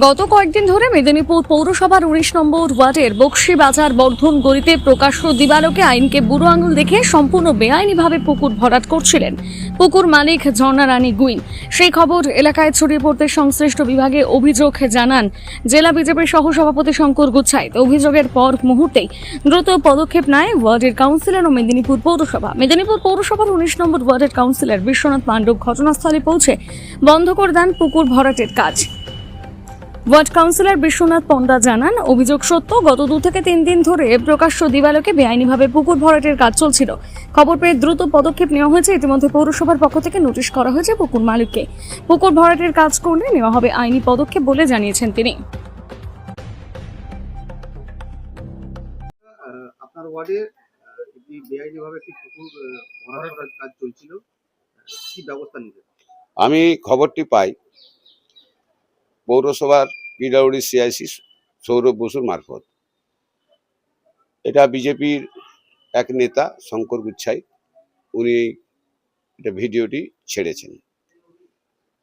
গত কয়েকদিন ধরে মেদিনীপুর পৌরসভার উনিশ নম্বর ওয়ার্ডের বক্সি বাজার বর্ধন গলিতে প্রকাশ্য দিবালোকে আইনকে বুড়ো আঙুল দেখে সম্পূর্ণ বেআইনিভাবে পুকুর ভরাট করছিলেন পুকুর মালিক ঝর্ণা রানী গুইন। সেই খবর এলাকায় ছড়িয়ে পড়তে সংশ্লিষ্ট বিভাগে অভিযোগ জানান জেলা বিজেপির সহসভাপতি শঙ্কর গুচ্ছাইত অভিযোগের পর মুহূর্তেই দ্রুত পদক্ষেপ নেয় ওয়ার্ডের কাউন্সিলর ও মেদিনীপুর পৌরসভা। মেদিনীপুর পৌরসভার উনিশ নম্বর ওয়ার্ডের কাউন্সিলর বিশ্বনাথ পাণ্ডব ঘটনাস্থলে পৌঁছে বন্ধ করে দেন পুকুর ভরাটের কাজ। ওয়ার্ড কাউন্সিলর বিশ্বনাথ পণ্ডা জানান অভিযোগ সত্য গত দু থেকে তিন দিন ধরে প্রকাশ্য দিবালোকে বেআইনিভাবে পুকুর ভরাটের কাজ চলছিল। খবর পেয়ে দ্রুত পদক্ষেপ নেওয়া হয়েছে। ইতিমধ্যে পৌরসভার পক্ষ থেকে নোটিশ করা হয়েছে পুকুর মালিককে। পুকুর ভরাটের কাজ করলে নেওয়া হবে আইনি পদক্ষেপ বলে জানিয়েছেন তিনি। আপনার ওয়ার্ডে বেআইনিভাবে একটি পুকুর আহ, ভরাট করার কাজ চলছিল। কি ব্যবস্থা নিতে আমি খবরটি পাই। পৌরসভার পিডাব্লিউডি সিআইসি সৌরভ বসুর মারফত। এটা বিজেপির এক নেতা, শঙ্কর গুচ্ছাই, উনি এটা ভিডিওটি ছেড়েছেন।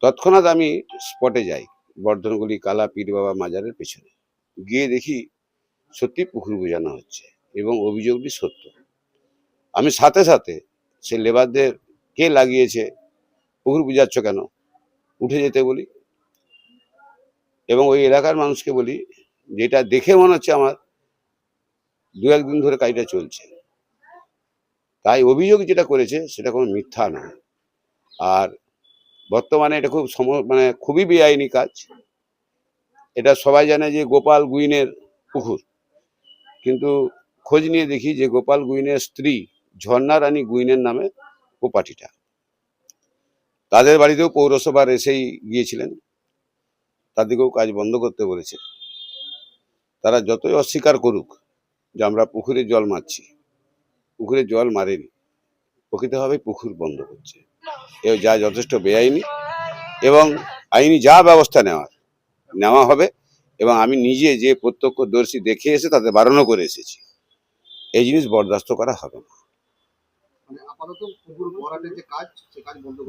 তৎক্ষণাৎ আমি স্পটে যাই, বর্ধনগুলি, কালা পীর বাবা মাজারের পেছনে। গিয়ে দেখি সত্যি পুকুর বোঝানো হচ্ছে এবং অভিযোগটি সত্য। আমি সাথে সাথে সে লেবারদের কে লাগিয়েছে, পুকুর বুঝাচ্ছ কেন? উঠে যেতে বলি। এবং ওই এলাকার মানুষকে বলি, যেটা দেখে মনে হচ্ছে আমার, দু একদিন ধরে কাজটা চলছে। তাই অভিযোগ যেটা করেছে, সেটা কোনো মিথ্যা নয়। আর বর্তমানে এটা খুব সম মানে খুবই বেআইনি কাজ। এটা সবাই জানে যে গোপাল গুইনের পুকুর কিন্তু খোঁজ নিয়ে দেখি যে গোপাল গুইনের স্ত্রী ঝর্ণা রানী গুইনের নামে প্রপার্টিটা তাদের বাড়িতেও পৌরসভার এসেই গিয়েছিলেন। তাদেরকেও কাজ বন্ধ করতে বলেছে। তারা যতই অস্বীকার করুক যে আমরা পুকুরে জল মারছি পুকুরে জল মারেনি প্রকৃতভাবে পুকুর বন্ধ করছে। এ যা যথেষ্ট বেআইনি এবং আইনি যা ব্যবস্থা নেওয়ার নেওয়া হবে এবং আমি নিজে যে প্রত্যক্ষদর্শী দেখে এসে তাদের বারণও করে এসেছি এই জিনিস বরদাস্ত করা হবে না। মানে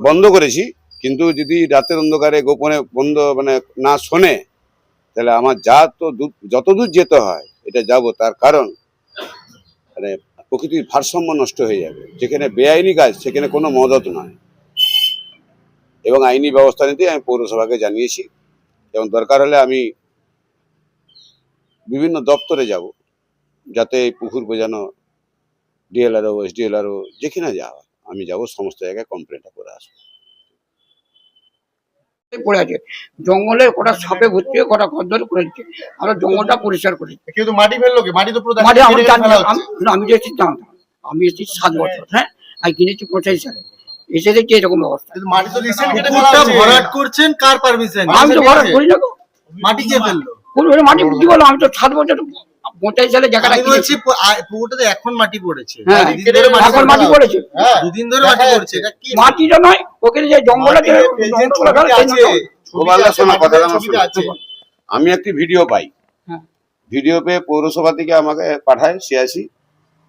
বন্ধ করেছি কিন্তু যদি রাতের অন্ধকারে গোপনে বন্ধ মানে না শোনে, তাহলে আমার যা তো দূর- যতদূর যেতে হয়, এটা যাব তার কারণ মানে প্রকৃতির ভারসাম্য নষ্ট হয়ে যাবে। যেখানে বেআইনি কাজ, সেখানে কোনো মদত নয়। এবং আইনি ব্যবস্থা নিতে আমি পৌরসভাকে জানিয়েছি, এবং দরকার হলে আমি বিভিন্ন দপ্তরে যাব, যাতে এই পুকুর বোঝানো, ডিএলআরও, এসডিএলআরও, যেখানে যাওয়া আমি যাব, সমস্ত জায়গায় কমপ্লেনটা করে আসব। পড়ে আছে। জঙ্গলে কটা সাপে ভর্তি হয়ে কটা খদ্দর করেছে আমরা জঙ্গলটা পরিষ্কার করি কিন্তু মাটি ফেলল কি? মাটি তো না, আমি আমি এসেছি জানতাম। আমি এসেছি সাত বছর। হ্যাঁ? আর কিনেছি পঁচাশি সালে। এসে দেখছি এরকম অবস্থা। মাটি তো ভরাট করছেন কার পারমিশন আমি তো ঘরে করি না মাটি কে ফেলল? কোন মাটি কি বলো আমি তো সাত বছর পঁচাশি সালে জায়গাটা আমি বলছি পু- এখন মাটি পড়েছে দুদিন ধরে মাটি এখন মাটি পড়েছে দুদিন ধরে মাটি পড়ছে এটা কি মাটিটা নয় ওখানে যে জঙ্গলটা মাটি যে যে ফেলছে, জঙ্গলটা ছবিতে সেই আছে, জঙ্গল। আছে, শোনো, মাটিতে কথাটা আমার ছবিতে শোনো। আছে। আমি একটি ভিডিও পাই হ্যাঁ। ভিডিও পেয়ে পৌরসভা থেকে আমাকে পাঠায় সিয়াসি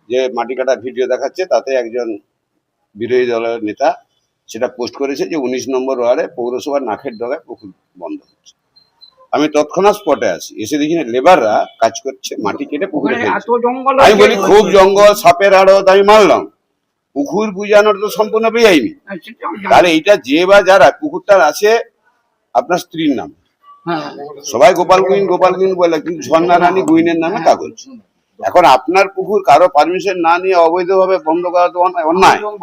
যে মাটি কাটা ভিডিও দেখাচ্ছে তাতে একজন বিরোধী দলের নেতা সেটা পোস্ট করেছে যে উনিশ নম্বর ওয়ার্ডে পৌরসভার নাখের ডগায় পুকুর বন্ধ হচ্ছে আমি তৎক্ষণাৎ স্পটে আসি এসে দেখি না লেবাররা কাজ করছে মাটি কেটে পুকুরে জঙ্গল আমি বলি খুব জঙ্গল সাপের আড়ত আমি মারলাম। পুকুর বুঝানোর তো সম্পূর্ণ বেআইনি হ্যাঁ, তাহলে এইটা যে বা যারা পুকুরটার আছে আপনার স্ত্রীর নাম। হ্যাঁ। সবাই গোপাল গুইন গোপাল গুইন বলে কিন্তু ঝর্ণা রানী গুইনের নামে কাগজ। এখন আপনার পুকুর কারও পারমিশন না নিয়ে অবৈধভাবে বন্ধ করা তো অন্যায়-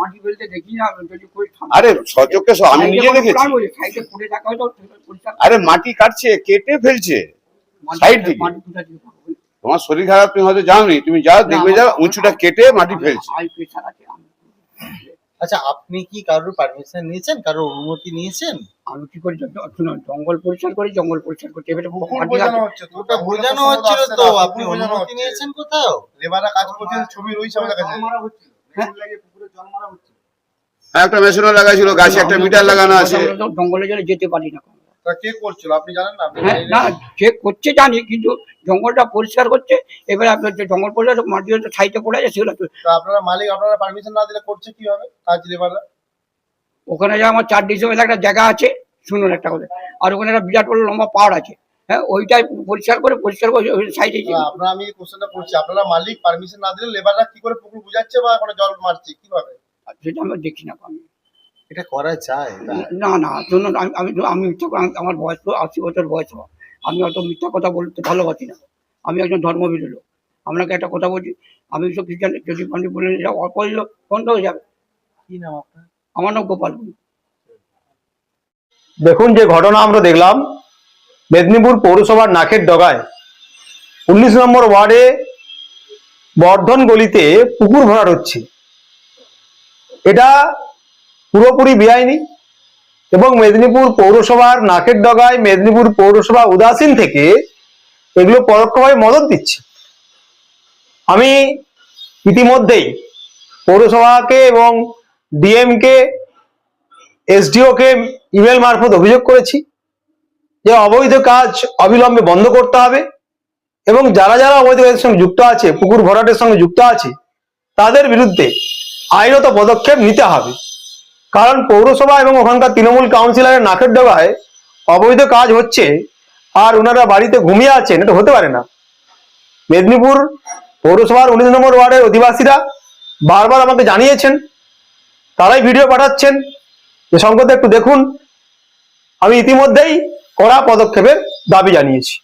মাটি ফেলতে দেখি না আরে সচক্ষে আমি নিজে দেখেছি। আরে মাটি কাটছে কেটে ফেলছে। সাইড পাবো? তোমার শরীর খারাপ তুমি হয়তো যাওনি। তুমি যাও দেখবে যাও উঁচুটা কেটে মাটি ফেলছে। আচ্ছা আপনি কি কারোর পারমিশন নিয়েছেন? কারোর অনুমতি নিয়েছেন? আমি কি করি? জঙ্গল পরিষ্কার করি জঙ্গল পরিষ্কার করতে এবারে বোঝানো হচ্ছে ওটা বোঝানো হচ্ছিল তো আপনি অনুমতি নিয়েছেন কোথাও? লেবাররা কাজ করছেন ছবি রয়েছে আমাদের কাছে। হ্যাঁ। পুকুরে জল মারা হচ্ছে। হ্যাঁ, একটা মেশিনও লাগাইছিল গাছে একটা মিটার লাগানো আছে। জঙ্গলে জলে যেতে পারি না কে করছিল? আপনি জানেন না? হ্যাঁ, না যে করছে জানি কিন্তু জঙ্গলটা পরিষ্কার করছে এবারে আপনার যে জঙ্গল পরিষ্কার মাটি পড়ে আছে সেগুলো আপনারা মালিক আপনারা পারমিশন না দিলে করছে কি হবে কাজ লেবাররা ওখানে যে আমার চার ডিসেম্বর একটা জায়গা আছে শুনুন একটা কথা আর ওখানে একটা বিরাট বড় লম্বা পাহাড় আছে। হ্যাঁ ওইটাই পরিষ্কার করে পরিষ্কার করে সাইডে আপনারা আমি কোশ্চেনটা করছি আপনারা মালিক পারমিশন না দিলে লেবাররা কি করে পুকুর বুঝাচ্ছে বা ওখানে জল মারছে কীভাবে? সেটা আমরা দেখি না আমি এটা করা যায় না না জন্য আমি আমি আমি মিথ্যা আমার বয়স তো আশি বছর বয়স আমার। আমি অত মিথ্যা কথা বলতে ভালোবাসি না। আমি একজন ধর্মবিদ লোক। আপনাকে একটা কথা বলছি আমি সব খ্রিস্টান যদি আপনি বললেন এটা অপরিল বন্ধ হয়ে যাবে। কি নাম আপনার? আমার নাম গোপাল দেখুন যে ঘটনা আমরা দেখলাম মেদিনীপুর পৌরসভার নাকের ডগায়। উনিশ নম্বর ওয়ার্ডে বর্ধন গলিতে পুকুর ভরাট হচ্ছে। এটা পুরোপুরি বেআইনি এবং মেদিনীপুর পৌরসভার নাকের ডগায় মেদিনীপুর পৌরসভা উদাসীন থেকে এগুলো পরোক্ষভাবে মদত দিচ্ছে। আমি ইতিমধ্যেই পৌরসভাকে এবং ডিএমকে এসডিও কে ইমেল মারফত অভিযোগ করেছি যে অবৈধ কাজ অবিলম্বে বন্ধ করতে হবে এবং যারা যারা অবৈধ কাজের সঙ্গে যুক্ত আছে, পুকুর ভরাটের সঙ্গে যুক্ত আছে, তাদের বিরুদ্ধে আইনত পদক্ষেপ নিতে হবে। কারণ পৌরসভা এবং ওখানকার তৃণমূল কাউন্সিলরের নাকের ডগায় অবৈধ কাজ হচ্ছে আর ওনারা বাড়িতে ঘুমিয়ে আছেন, এটা হতে পারে না। মেদিনীপুর পৌরসভার উনিশ নম্বর ওয়ার্ডের অধিবাসীরা বারবার আমাকে জানিয়েছেন, তারাই ভিডিও পাঠাচ্ছেন। যে সংকটে একটু দেখুন। আমি ইতিমধ্যেই কড়া পদক্ষেপের দাবি জানিয়েছি।